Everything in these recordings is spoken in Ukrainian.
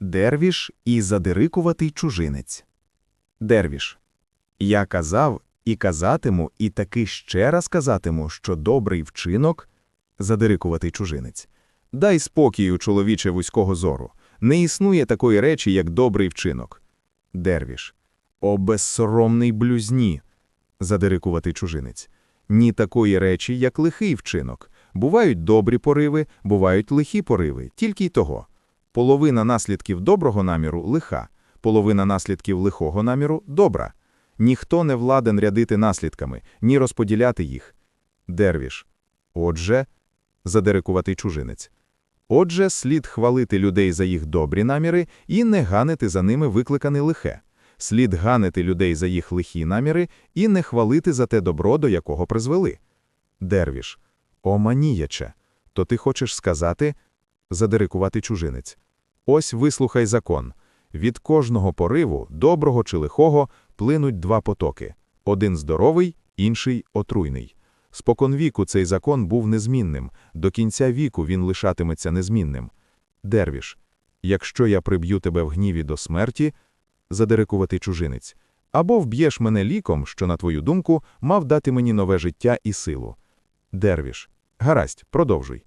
Дервіш і задирикуватий чужинець. Дервіш. Я казав і казатиму, і таки ще раз казатиму, що добрий вчинок – задирикуватий чужинець. Дай спокію, чоловіче вузького зору. Не існує такої речі, як добрий вчинок. Дервіш. О, безсоромний блюзні. Задирикуватий чужинець. Ні такої речі, як лихий вчинок. Бувають добрі пориви, бувають лихі пориви, тільки й того. Половина наслідків доброго наміру лиха, половина наслідків лихого наміру добра. Ніхто не владен рядити наслідками, ні розподіляти їх. Дервіш. Отже, задирикуватий чужинець. Отже, слід хвалити людей за їх добрі наміри і не ганити за ними викликане лихе. Слід ганити людей за їх лихі наміри і не хвалити за те добро, до якого призвели. Дервіш. О, маніяче, то ти хочеш сказати, задирикувати чужинець. Ось вислухай закон. Від кожного пориву, доброго чи лихого, плинуть два потоки. Один здоровий, інший отруйний. Споконвіку цей закон був незмінним, до кінця віку він лишатиметься незмінним. Дервіш, якщо я приб'ю тебе в гніві до смерті, задирикувати чужинець, або вб'єш мене ліком, що, на твою думку, мав дати мені нове життя і силу. Дервіш, гаразд, продовжуй.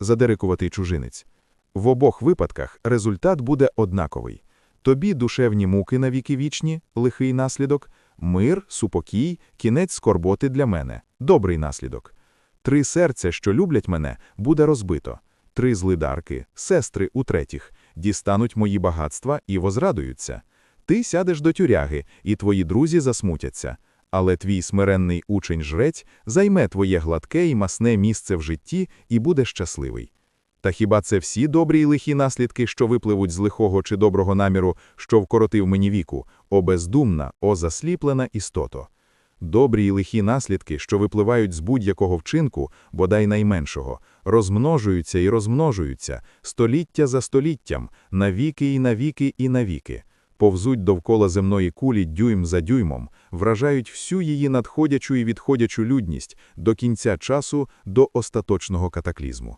Задирикуватий чужинець. В обох випадках результат буде однаковий. Тобі душевні муки на віки вічні, лихий наслідок, мир, супокій, кінець скорботи для мене, добрий наслідок. Три серця, що люблять мене, буде розбито. Три злидарки, сестри у третіх, дістануть мої багатства і возрадуються. Ти сядеш до тюряги, і твої друзі засмутяться. Але твій смиренний учень-жрець займе твоє гладке і масне місце в житті і буде щасливий. Та хіба це всі добрі і лихі наслідки, що випливуть з лихого чи доброго наміру, що вкоротив мені віку, о бездумна, о засліплена істото? Добрі і лихі наслідки, що випливають з будь-якого вчинку, бодай найменшого, розмножуються і розмножуються, століття за століттям, навіки і навіки і навіки, повзуть довкола земної кулі дюйм за дюймом, вражають всю її надходячу і відходячу людність до кінця часу, до остаточного катаклізму.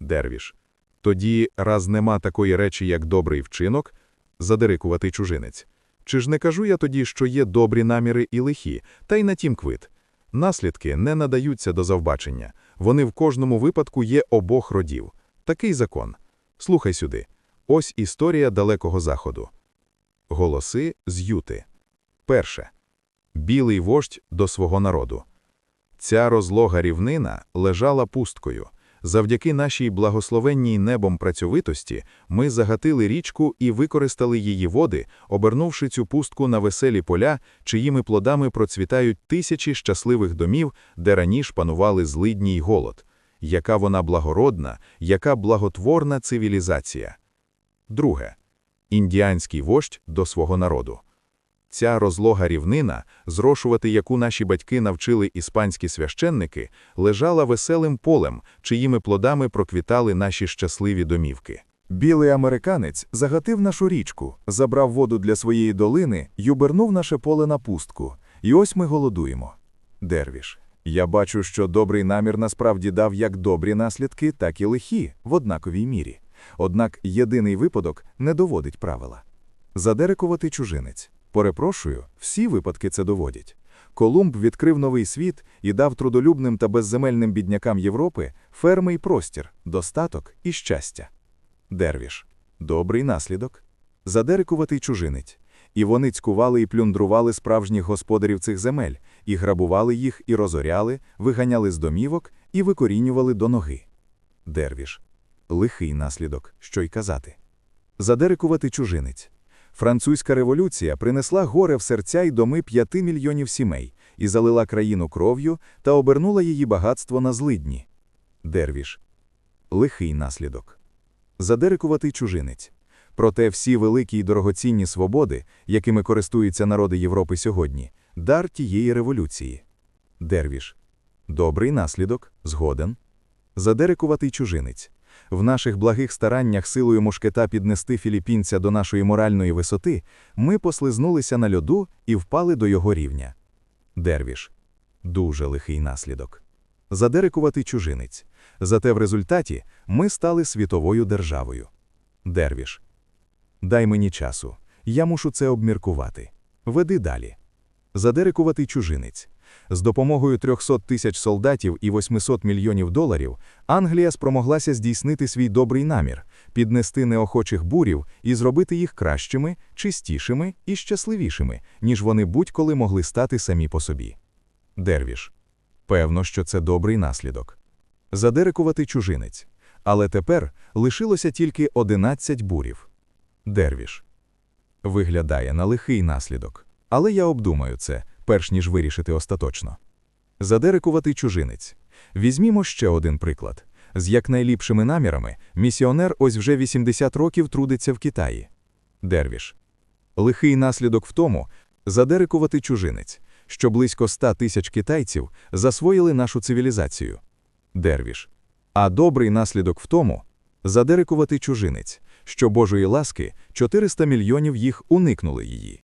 Дервіш. Тоді, раз нема такої речі, як добрий вчинок, задирикувати чужинець. Чи ж не кажу я тоді, що є добрі наміри і лихі, та й на тім квит. Наслідки не надаються до завбачення, вони в кожному випадку є обох родів. Такий закон. Слухай сюди. Ось історія далекого заходу. Голоси з Юти. Перше. Білий вождь до свого народу. Ця розлога рівнина лежала пусткою. Завдяки нашій благословенній небом працьовитості ми загатили річку і використали її води, обернувши цю пустку на веселі поля, чиїми плодами процвітають тисячі щасливих домів, де раніше панували злидні й голод. Яка вона благородна, яка благотворна цивілізація. Друге. Індіанський вождь до свого народу. Ця розлога рівнина, зрошувати яку наші батьки навчили іспанські священники, лежала веселим полем, чиїми плодами проквітали наші щасливі домівки. Білий американець загатив нашу річку, забрав воду для своєї долини й обернув наше поле на пустку. І ось ми голодуємо. Дервіш. Я бачу, що добрий намір насправді дав як добрі наслідки, так і лихі, в однаковій мірі. Однак єдиний випадок не доводить правила. Задерекувати чужинець. Перепрошую, всі випадки це доводять. Колумб відкрив новий світ і дав трудолюбним та безземельним біднякам Європи ферми й простір, достаток і щастя. Дервіш. Добрий наслідок. Задерикуватий чужинець. І вони цькували і плюндрували справжніх господарів цих земель, і грабували їх, і розоряли, виганяли з домівок і викорінювали до ноги. Дервіш. Лихий наслідок, що й казати. Задерикувати чужинець. Французька революція принесла горе в серця й доми п'яти мільйонів сімей і залила країну кров'ю та обернула її багатство на злидні. Дервіш. Лихий наслідок. Задерикуватий чужинець. Проте всі великі й дорогоцінні свободи, якими користуються народи Європи сьогодні, дар тієї революції. Дервіш. Добрий наслідок, згоден. Задерикуватий чужинець. В наших благих стараннях силою мушкета піднести філіппінця до нашої моральної висоти, ми послизнулися на льоду і впали до його рівня. Дервіш. Дуже лихий наслідок. Задерикувати чужинець. Зате в результаті ми стали світовою державою. Дервіш. Дай мені часу. Я мушу це обміркувати. Веди далі. Задерикуватий чужинець. З допомогою 300 тисяч солдатів і 800 мільйонів доларів Англія спромоглася здійснити свій добрий намір, піднести неохочих бурів і зробити їх кращими, чистішими і щасливішими, ніж вони будь-коли могли стати самі по собі. Дервіш. Певно, що це добрий наслідок. Задерикувати чужинець. Але тепер лишилося тільки 11 бурів. Дервіш. Виглядає на лихий наслідок. Але я обдумаю це, перш ніж вирішити остаточно. Задерикувати чужинець. Візьмімо ще один приклад. З якнайліпшими намірами місіонер ось вже 80 років трудиться в Китаї. Дервіш. Лихий наслідок в тому, задерикувати чужинець, що близько 100 тисяч китайців засвоїли нашу цивілізацію. Дервіш. А добрий наслідок в тому, задерикувати чужинець, що Божої ласки 400 мільйонів їх уникнули її.